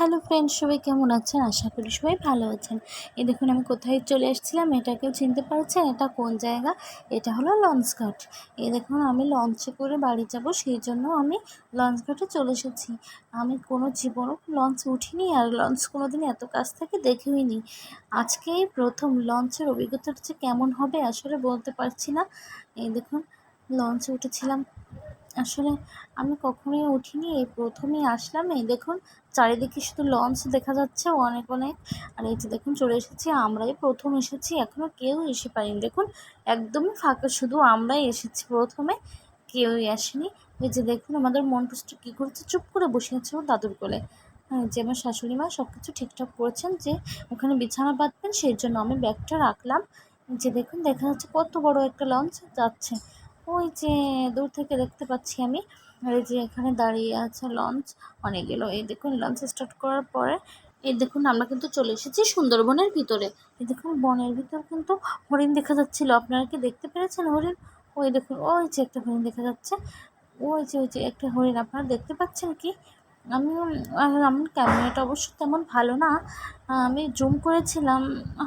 Hello friends সবাই কেমন আছেন? আশা করি সবাই ভালো আছেন। এই দেখুন, আমি কোথায় চলে এসেছিলাম, এটা কেউ চিনতে পারছেন? এটা কোন জায়গা? এটা হলো লঞ্চ ঘাট। এই দেখুন, আমি লঞ্চে করে বাড়ি যাব, সেই জন্য আমি লঞ্চ ঘাটে চলে এসেছি। আমি কোনো জীবনও লঞ্চে উঠিনি, আর লঞ্চ কোনো দিন এত কাছ থেকে দেখেই নি আজকেই প্রথম লঞ্চের অভিজ্ঞতাটা যে কেমন হবে আসলে বলতে পারছি না। এই দেখুন, লঞ্চে উঠেছিলাম। আসলে আমি কখনোই উঠিনি, এই প্রথমেই আসলাম। এই দেখুন, চারিদিকে শুধু লঞ্চ দেখা যাচ্ছে অনেক অনেক। আর এই যে দেখুন, চলে এসেছি আমরাই। প্রথম এসেছি এখনও কেউ এসে পারিনি দেখুন, একদমই ফাঁকা, শুধু আমরাই এসেছি প্রথমে। কেউই আসেনি। এই যে দেখুন, আমাদের মন মন্টুষ্ট কী করছে? চুপ করে বসে আছে ওর দাদুর কোলে। হ্যাঁ যে আমার শাশুড়ি মা সব কিছু ঠিকঠাক করেছেন, যে ওখানে বিছানা বাঁধবেন, সেই জন্য আমি ব্যাগটা রাখলাম। যে দেখুন, দেখা যাচ্ছে কত বড় একটা লঞ্চ যাচ্ছে। ওই যে দূর থেকে দেখতে পাচ্ছি আমি, এই যে এখানে দাঁড়িয়ে আছে লঞ্চ অনেকগুলো এই দেখুন, লঞ্চ স্টার্ট করার পরে, এই দেখুন, আমরা কিন্তু চলে এসেছি সুন্দরবনের ভিতরে। এই দেখুন, বনের ভিতর কিন্তু হরিণ দেখা যাচ্ছিল। আপনারা কি দেখতে পেরেছেন হরিণ? ওই দেখুন, ওই যে একটা হরিণ দেখা যাচ্ছে। ওই যে ওই যে একটা হরিণ, আপনারা দেখতে পাচ্ছেন কি? আমি আমার ক্যামেরাটা অবশ্য তেমন ভালো না। আমি জুম করেছিলাম,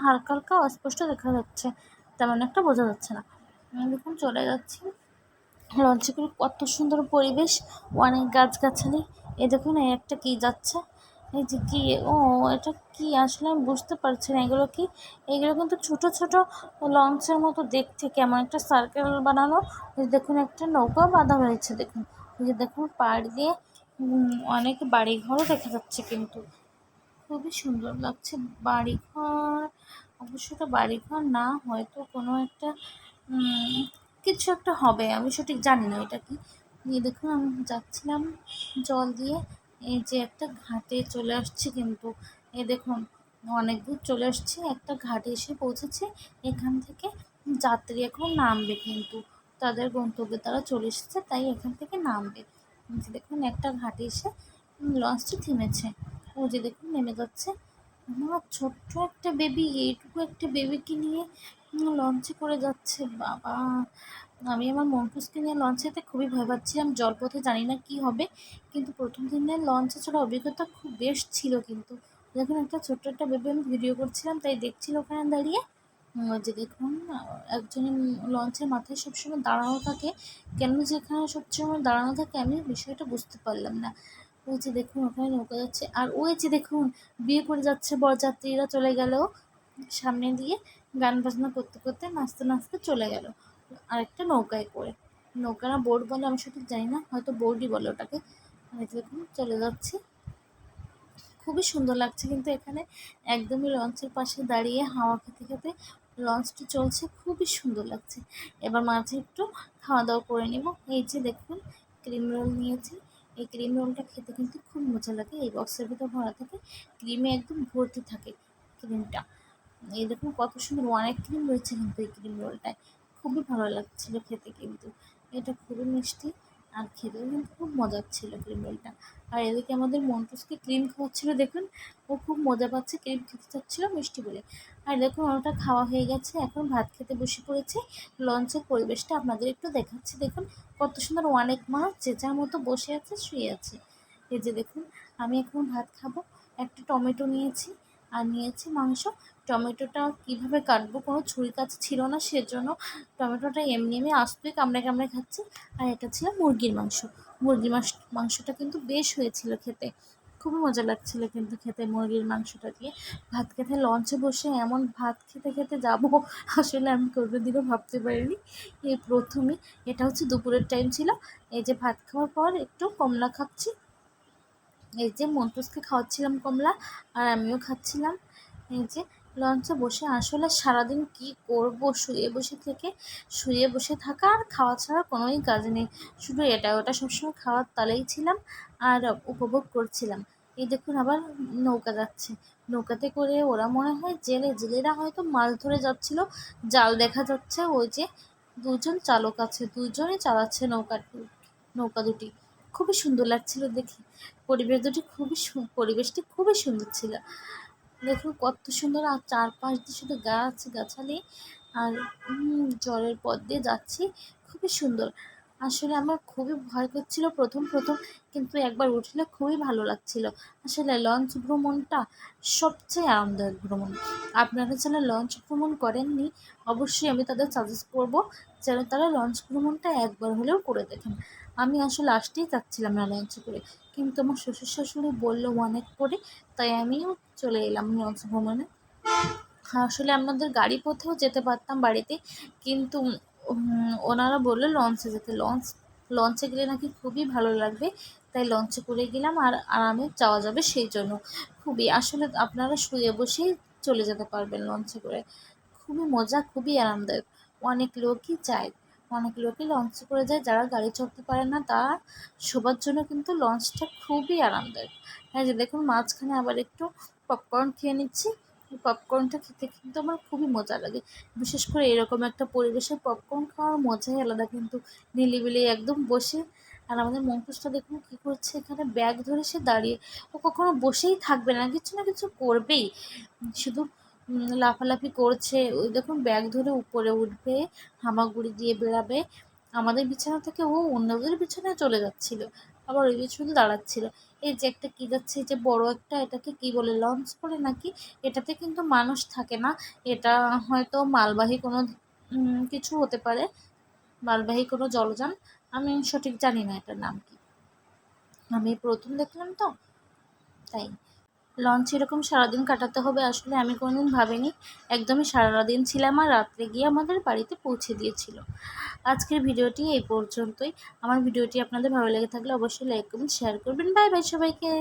হালকা হালকা অস্পষ্ট দেখা যাচ্ছে। তেমন একটা বোঝা যাচ্ছে না। দেখুন চলে যাচ্ছি। করে কত সুন্দর পরিবেশ, অনেক গাছগাছালি। এ দেখুন, এই একটা কি যাচ্ছে? এই যে কি, ও, এটা কি? আসলে আমি বুঝতে পারছি না, এগুলো কি? এগুলো কিন্তু ছোটো ছোটো লঞ্চের মতো দেখতে। কেমন একটা সার্কেল বানানো। দেখুন, একটা নৌকা বাঁধা হয়েছে দেখুন। যে দেখুন, পাড় দিয়ে অনেক বাড়িঘরও দেখা যাচ্ছে কিন্তু। খুবই সুন্দর লাগছে বাড়িঘর। অবশ্য এটা বাড়িঘর না, হয়তো কোনো একটা কিছু একটা হবে, আমি সঠিক জানি না এটা কি। নিয়ে দেখুন, আমি যাচ্ছিলাম জল দিয়ে, এই যে একটা ঘাটে চলে আসছি কিন্তু, এ দেখুন, অনেক দূর চলে আসছে, একটা ঘাটে এসে পৌঁছেছে, এখান থেকে যাত্রী এখন নামবে কিন্তু, তাদের গন্তব্যে তারা চলে এসেছে, তাই এখান থেকে নামবে। দেখুন, একটা ঘাটে এসে লঞ্চটি থেমেছে ও যে দেখুন, নেমে যাচ্ছে। আমার ছোট্ট একটা বেবি এইটুকু একটা বেবিকে নিয়ে লঞ্চে করে যাচ্ছে, বাবা। আমি আমার মনপুসকে নিয়ে লঞ্চে যেতে খুবই ভয় পাচ্ছিলাম জলপথে জানি না কী হবে, কিন্তু প্রথম দিনের লঞ্চে চড়ার অভিজ্ঞতা খুব বেশ ছিল কিন্তু। যখন একটা ছোট্ট একটা বেবি আমি ভিডিও করছিলাম, তাই দেখছিল ওখানে দাঁড়িয়ে। যে দেখুন একজন লঞ্চের মাথায় সবসময় দাঁড়ানো থাকে। কেন যে এখানে সবসময় দাঁড়ানো থাকে, আমি বিষয়টা বুঝতে পারলাম না। ওই যে দেখুন, ওখানে নৌকা যাচ্ছে। আর ওই যে দেখুন, বিয়ে করে যাচ্ছে বরযাত্রীরা চলে গেল সামনে দিয়ে। গান বাজনা করতে করতে নাচতে নাচতে চলে গেল। আরেকটা নৌকায় করে। নৌকা না বোট বলে আমি সঠিক জানি না, হয়তো বোর্ডই বলে ওটাকে। চলে যাচ্ছি। খুবই সুন্দর লাগছে কিন্তু এখানে একদমই লঞ্চের পাশে দাঁড়িয়ে হাওয়া খেতে খেতে লঞ্চটি চলছে, খুবই সুন্দর লাগছে। এবার মাঝে একটু খাওয়া দাওয়া করে নেব। এই যে দেখুন, ক্রিম রোল নিয়েছি। এই ক্রিম রোলটা খেতে কিন্তু খুব মজা লাগে। এই বক্সের ভিতর ভরা থাকে, ক্রিমে একদম ভর্তি থাকে ক্রিমটা। এই দেখুন কত সুন্দর, অনেক ক্রিম রয়েছে কিন্তু এই ক্রিম রোলটায় খুবই ভালো লাগছিল খেতে কিন্তু। এটা খুবই মিষ্টি আর খেতেও কিন্তু খুব মজার ছিল ক্রিম রোলটা আর এদিকে আমাদের মন্টুসকে ক্রিম খাওয়াচ্ছিল, দেখুন। ও খুব মজা পাচ্ছে ক্রিম খেতে চাচ্ছিলো মিষ্টি বলে। আর দেখুন, ওটা খাওয়া হয়ে গেছে, এখন ভাত খেতে বসে পড়েছে। লঞ্চের পরিবেশটা আপনাদের একটু দেখাচ্ছি, দেখুন। কত সুন্দর অনেক মাছ যে যার মতো বসে আছে, শুয়ে আছে। এই যে দেখুন, আমি এখন ভাত খাব, একটা টমেটো নিয়েছি। আর নিয়েছি মাংস। টমেটোটা কীভাবে কাটবো? কোনো ছুরি কাছে ছিল না, সেজন্য টমেটোটা এমনি এমনি আস্তই কামড়ে কামড়ে খাচ্ছি। আর এটা ছিল মুরগির মাংস। মুরগির মাংস, মাংসটা কিন্তু বেশ হয়েছিল খেতে। খুবই মজা লাগছিল কিন্তু খেতে মুরগির মাংসটা দিয়ে। ভাত খেতে লঞ্চে বসে এমন ভাত খেতে খেতে যাব, আসলে আমি দিনও ভাবতে পারিনি। এই প্রথমে, এটা হচ্ছে দুপুরের টাইম ছিল। এই যে ভাত খাওয়ার পর একটু কমলা খাচ্ছি এই যে মন্টুসকে খাওয়াচ্ছিলাম কমলা, আর আমিও খাচ্ছিলাম। এই যে লঞ্চে বসে আসলে সারাদিন কি করব, শুয়ে বসে থেকে, শুয়ে বসে থাকা আর খাওয়া ছাড়া কোনোই কাজ নেই। শুধু এটা ওটা সবসময় খাওয়ার তালেই ছিলাম আর উপভোগ করছিলাম। এই দেখুন আবার নৌকা যাচ্ছে। নৌকাতে করে ওরা মনে হয় জেলে, জেলেরা হয়তো মাছ ধরে যাচ্ছিল, জাল দেখা যাচ্ছে। ওই যে দুজন চালক আছে, দুজনই চালাচ্ছে নৌকা নৌকা দুটি। খুবই সুন্দর লাগছিল দেখি। পরিবেশ দুটি খুবই পরিবেশটি খুবই সুন্দর ছিল। দেখুন কত সুন্দর আর চারপাশ দিয়ে শুধু গাছ গাছালি আর জলের পথ দিয়ে যাচ্ছি। খুবই সুন্দর। আসলে আমার খুবই ভয় করছিল প্রথম প্রথম, কিন্তু একবার উঠলে খুবই ভালো লাগছিল। আসলে লঞ্চ ভ্রমণটা সবচেয়ে আরামদায়ক ভ্রমণ। আপনারা যারা লঞ্চ ভ্রমণ করেননি, অবশ্যই আমি তাদের সাজেস্ট করব যেন তারা লঞ্চ ভ্রমণটা একবার হলেও করে দেখেন। আমি আসলে আসতেই চাচ্ছিলাম না লঞ্চে করে। কিন্তু আমার শ্বশুর শাশুড়ি বলল অনেক করে তাই আমিও চলে এলাম লঞ্চ ভ্রমণে আসলে আমাদের গাড়ি পথেও যেতে পারতাম বাড়িতে, কিন্তু ওনারা বলল লঞ্চে যেতে। লঞ্চ লঞ্চে গেলে নাকি খুবই ভালো লাগবে, তাই লঞ্চে করে গেলাম আর আরামে যাওয়া যাবে সেই জন্য। খুবই, আসলে আপনারা শুয়ে বসেই চলে যেতে পারবেন লঞ্চে করে। খুবই মজা, খুবই আরামদায়ক। অনেক লোকই যায়। অনেক লোকই লঞ্চে করে যায়, যারা গাড়ি চড়তে পারে না, তারা শোবার জন্য কিন্তু লঞ্চটা খুবই আরামদায়ক। হ্যাঁ যে দেখুন, মাঝখানে আবার একটু পপকর্ন খেয়ে নিচ্ছি পপকর্নটা খেতে কিন্তু আমার খুবই মজা লাগে। বিশেষ করে এরকম একটা পরিবেশে পপকর্ন খাওয়ার মজাই আলাদা কিন্তু, নিলিবিলি একদম বসে। আর আমাদের মঙ্কুসটা দেখুন কী করছে, এখানে ব্যাগ ধরে সে দাঁড়িয়ে, ও কখনো বসেই থাকবে না, কিছু না কিছু করবেই। শুধু লাফালাফি করছে। ওই দেখুন, ব্যাগ ধরে উপরে উঠবে, হামাগুড়ি দিয়ে বেড়াবে। আমাদের বিছানা থেকে ও অন্যদের বিছানায় চলে যাচ্ছিল। আবার ওই পিছনে দাঁড়াচ্ছিল। এই যে একটা কী যাচ্ছে যে বড় একটা, এটাকে কি বলে, লঞ্চ করে নাকি? এটাতে কিন্তু মানুষ থাকে না। এটা হয়তো মালবাহী কোনো কিছু হতে পারে। মালবাহী কোনো জলযান। আমি সঠিক জানি না এটার নাম কি। আমি প্রথম দেখলাম তো, তাই। লঞ্চ এরকম সারাদিন কাটাতে হবে, আসলে আমি কোনোদিন ভাবিনি। একদমই সারাদিন ছিলাম আর রাত্রে গিয়ে আমাদের বাড়িতে পৌঁছে দিয়েছিল। আজকের ভিডিওটি এই পর্যন্তই। আমার ভিডিওটি আপনাদের ভালো লেগে থাকলে অবশ্যই লাইক করবেন শেয়ার করবেন। বাই বাই সবাইকে।